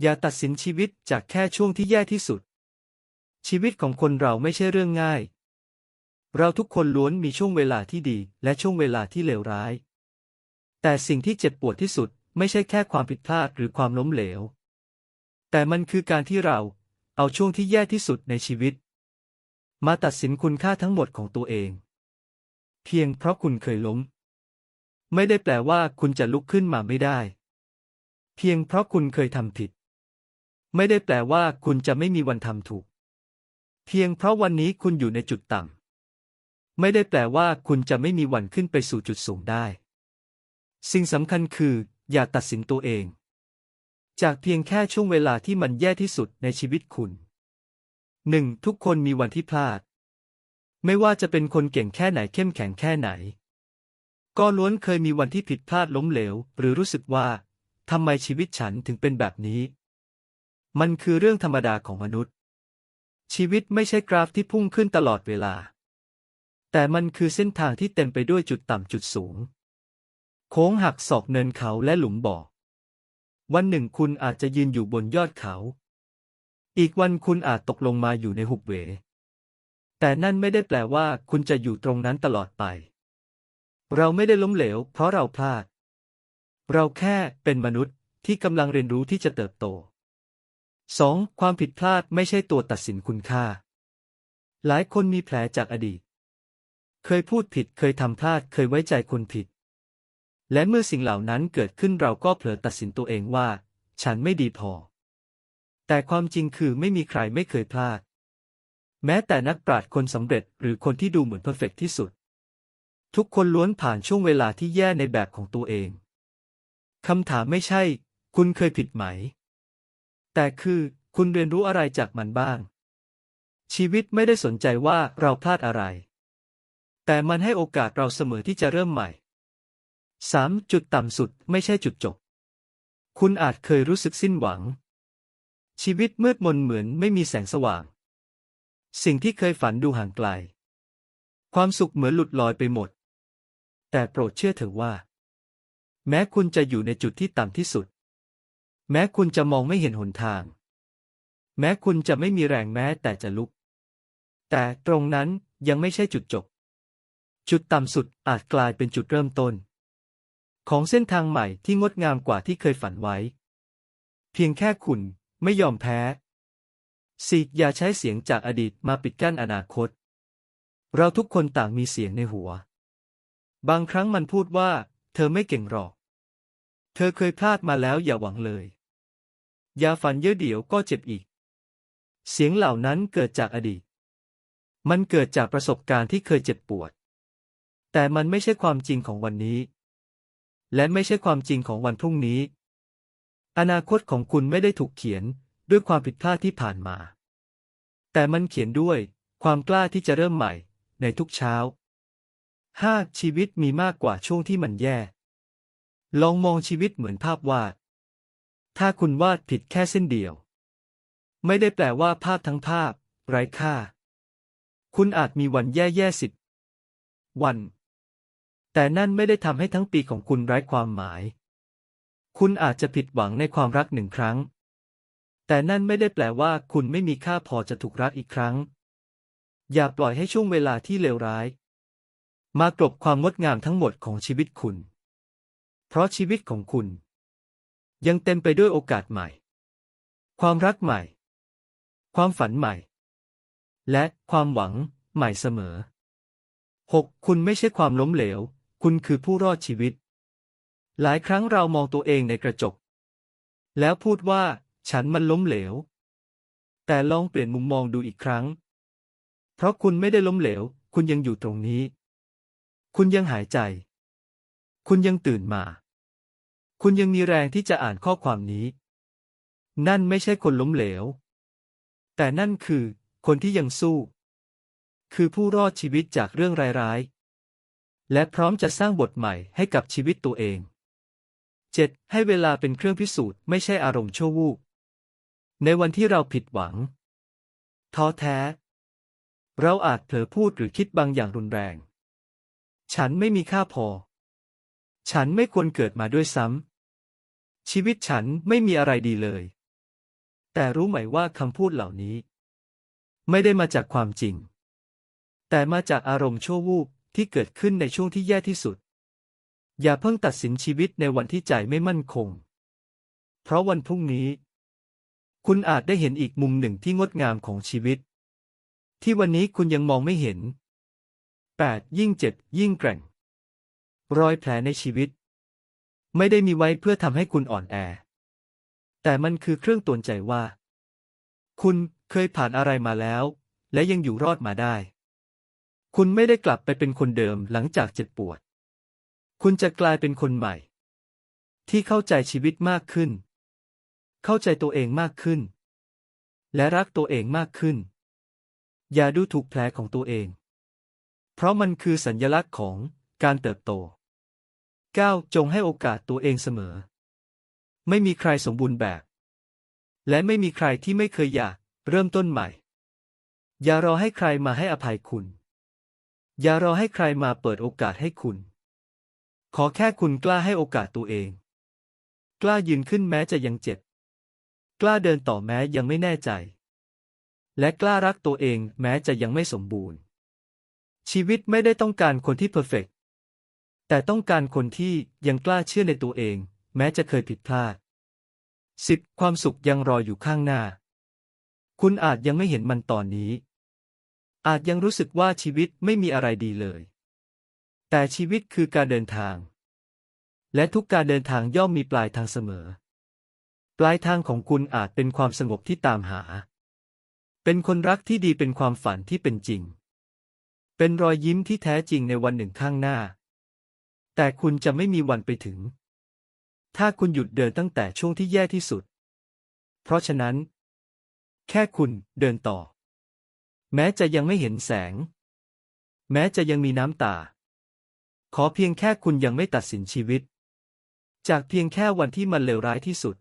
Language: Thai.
อย่าตัดสินชีวิตจากแค่ช่วงที่แย่ที่สุด ชีวิตของคนเราไม่ใช่เรื่องง่าย เราทุกคนล้วนมีช่วงเวลาที่ดีและช่วงเวลาที่เลวร้าย แต่สิ่งที่เจ็บปวดที่สุดไม่ใช่แค่ความผิดพลาดหรือความล้มเหลว แต่มันคือการที่เราเอาช่วงที่แย่ที่สุดในชีวิต มาตัดสินคุณค่าทั้งหมดของตัวเอง เพียงเพราะคุณเคยล้ม ไม่ได้แปลว่าคุณจะลุกขึ้นมาไม่ได้ เพียงเพราะคุณเคยทำผิด ไม่ได้แปลว่าคุณจะไม่มีวันทำถูก เพียงเพราะวันนี้คุณอยู่ในจุดต่ำ ไม่ได้แปลว่าคุณจะไม่มีวันขึ้นไปสู่จุดสูงได้ สิ่งสำคัญคือ อย่าตัดสินตัวเอง จากเพียงแค่ช่วงเวลาที่มันแย่ที่สุดในชีวิตคุณหนึ่งทุกคนมีวันที่พลาด ไม่ว่าจะเป็นคนเก่งแค่ไหนเข้มแข็งแค่ไหน ก็ล้วนเคยมีวันที่ผิดพลาดล้มเหลว หรือรู้สึกว่าทำไมชีวิตฉันถึงเป็นแบบนี้ มันคือเรื่องธรรมดาของมนุษย์ ชีวิตไม่ใช่กราฟที่พุ่งขึ้นตลอดเวลา แต่มันคือเส้นทางที่เต็มไปด้วยจุดต่ำจุดสูง โค้งหักศอกเนินเขาและหลุมบ่อวันหนึ่งคุณอาจจะยืนอยู่บนยอดเขา อีกวันคุณอาจตกลงมาอยู่ในหุบเหว แต่นั่นไม่ได้แปลว่าคุณจะอยู่ตรงนั้นตลอดไป เราไม่ได้ล้มเหลว เพราะเราพลาด เราแค่เป็นมนุษย์ที่กำลังเรียนรู้ที่จะเติบโต 2. ความผิดพลาดไม่ใช่ตัวตัดสินคุณค่า หลายคนมีแผลจากอดีต เคยพูดผิด เคยทำพลาด เคยไว้ใจคนผิด และเมื่อสิ่งเหล่านั้นเกิดขึ้นเราก็เผลอตัดสินตัวเองว่า ฉันไม่ดีพอ แต่ความจริงคือไม่มีใครไม่เคยพลาด แม้แต่นักปราชญ์คนสำเร็จหรือคนที่ดูเหมือนเพอร์เฟกที่สุด ทุกคนล้วนผ่านช่วงเวลาที่แย่ในแบบของตัวเองคำถามไม่ใช่ คุณเคยผิดไหม แต่คือคุณเรียนรู้อะไรจากมันบ้าง ชีวิตไม่ได้สนใจว่าเราพลาดอะไร แต่มันให้โอกาสเราเสมอที่จะเริ่มใหม่ 3. จุดต่ำสุดไม่ใช่จุดจบ คุณอาจเคยรู้สึกสิ้นหวัง ชีวิตมืดมนเหมือนไม่มีแสงสว่าง สิ่งที่เคยฝันดูห่างไกล ความสุขเหมือนหลุดลอยไปหมด แต่โปรดเชื่อเถอะว่า แม้คุณจะอยู่ในจุดที่ต่ำที่สุด แม้คุณจะมองไม่เห็นหนทาง แม้คุณจะไม่มีแรงแม้แต่จะลุก แต่ตรงนั้นยังไม่ใช่จุดจบ จุดต่ำสุดอาจกลายเป็นจุดเริ่มต้น ของเส้นทางใหม่ที่งดงามกว่าที่เคยฝันไว้ เพียงแค่คุณไม่ยอมแพ้สิอย่าใช้เสียงจากอดีตมาปิดกั้นอนาคต เราทุกคนต่างมีเสียงในหัว บางครั้งมันพูดว่า เธอไม่เก่งหรอก เธอเคยพลาดมาแล้วอย่าหวังเลย ย่าฝันเยอะเดี๋ยวก็เจ็บอีก เสียงเหล่านั้นเกิดจากอดีต มันเกิดจากประสบการณ์ที่เคยเจ็บปวด แต่มันไม่ใช่ความจริงของวันนี้ และไม่ใช่ความจริงของวันพรุ่งนี้ อนาคตของคุณไม่ได้ถูกเขียนด้วยความผิดพลาดที่ผ่านมา แต่มันเขียนด้วยความกล้าที่จะเริ่มใหม่ในทุกเช้า 5. ชีวิตมีมากกว่าช่วงที่มันแย่ ลองมองชีวิตเหมือนภาพวาด ถ้าคุณวาดผิดแค่เส้นเดียว ไม่ได้แปลว่าภาพทั้งภาพ ไร้ค่า คุณอาจมีวันแย่ๆสิบวัน แต่นั่นไม่ได้ทำให้ทั้งปีของคุณไร้ความหมาย คุณอาจจะผิดหวังในความรักหนึ่งครั้ง แต่นั่นไม่ได้แปลว่า คุณไม่มีค่าพอจะถูกรักอีกครั้ง อย่าปล่อยให้ช่วงเวลาที่เลวร้าย มากลบความงดงามทั้งหมดของชีวิตคุณ เพราะชีวิตของคุณ ยังเต็มไปด้วยโอกาสใหม่ ความรักใหม่ ความฝันใหม่ และความหวังใหม่เสมอ 6. คุณไม่ใช่ความล้มเหลว คุณคือผู้รอดชีวิต หลายครั้งเรามองตัวเองในกระจก แล้วพูดว่าฉันมันล้มเหลว แต่ลองเปลี่ยนมุมมองดูอีกครั้ง เพราะคุณไม่ได้ล้มเหลว คุณยังอยู่ตรงนี้ คุณยังหายใจ คุณยังตื่นมา คุณยังมีแรงที่จะอ่านข้อความนี้ นั่นไม่ใช่คนล้มเหลว แต่นั่นคือคนที่ยังสู้ คือผู้รอดชีวิตจากเรื่องร้ายๆ และพร้อมจะสร้างบทใหม่ให้กับชีวิตตัวเอง 7. ให้เวลาเป็นเครื่องพิสูจน์ไม่ใช่อารมณ์ชั่ววูบ ในวันที่เราผิดหวัง ท้อแท้ เราอาจเผลอพูดหรือคิดบางอย่างรุนแรง ฉันไม่มีค่าพอ ฉันไม่ควรเกิดมาด้วยซ้ำ ชีวิตฉันไม่มีอะไรดีเลย แต่รู้ไหมว่าคำพูดเหล่านี้ ไม่ได้มาจากความจริง แต่มาจากอารมณ์ชั่ววูบที่เกิดขึ้นในช่วงที่แย่ที่สุด อย่าเพิ่งตัดสินชีวิตในวันที่ใจไม่มั่นคง เพราะวันพรุ่งนี้ คุณอาจได้เห็นอีกมุมหนึ่งที่งดงามของชีวิต ที่วันนี้คุณยังมองไม่เห็น 8. ยิ่งเจ็บยิ่งแกร่ง รอยแผลในชีวิต ไม่ได้มีไว้เพื่อทำให้คุณอ่อนแอ แต่มันคือเครื่องตือนใจว่า คุณเคยผ่านอะไรมาแล้ว และยังอยู่รอดมาได้ คุณไม่ได้กลับไปเป็นคนเดิมหลังจากเจ็บปวด คุณจะกลายเป็นคนใหม่ ที่เข้าใจชีวิตมากขึ้น เข้าใจตัวเองมากขึ้น และรักตัวเองมากขึ้น อย่าดูถูกแผลของตัวเอง เพราะมันคือสัญญลักษณ์ของการเติบโต 9. จงให้โอกาสตัวเองเสมอ ไม่มีใครสมบูรณ์แบบ และไม่มีใครที่ไม่เคยอยาก เริ่มต้นใหม่ อย่ารอให้ใครมาให้อภัยคุณ อย่ารอให้ใครมาเปิดโอกาสให้คุณ ขอแค่คุณกล้าให้โอกาสตัวเอง กล้ายืนขึ้นแม้จะยังเจ็บ กล้าเดินต่อแม้ยังไม่แน่ใจ และกล้ารักตัวเองแม้จะยังไม่สมบูรณ์ ชีวิตไม่ได้ต้องการคนที่เพอร์เฟก แต่ต้องการคนที่ยังกล้าเชื่อในตัวเอง แม้จะเคยผิดพลาด 10. ความสุขยังรออยู่ข้างหน้า คุณอาจยังไม่เห็นมันตอนนี้ อาจยังรู้สึกว่าชีวิตไม่มีอะไรดีเลย แต่ชีวิตคือการเดินทาง และทุกการเดินทางย่อมมีปลายทางเสมอ ปลายทางของคุณอาจเป็นความสงบที่ตามหา เป็นคนรักที่ดีเป็นความฝันที่เป็นจริง เป็นรอยยิ้มที่แท้จริงในวันหนึ่งข้างหน้า แต่คุณจะไม่มีวันไปถึง ถ้าคุณหยุดเดินตั้งแต่ช่วงที่แย่ที่สุด เพราะฉะนั้น แค่คุณเดินต่อ แม้จะยังไม่เห็นแสง แม้จะยังมีน้ำตา ขอเพียงแค่คุณยังไม่ตัดสินชีวิต จากเพียงแค่วันที่มันเลวร้ายที่สุด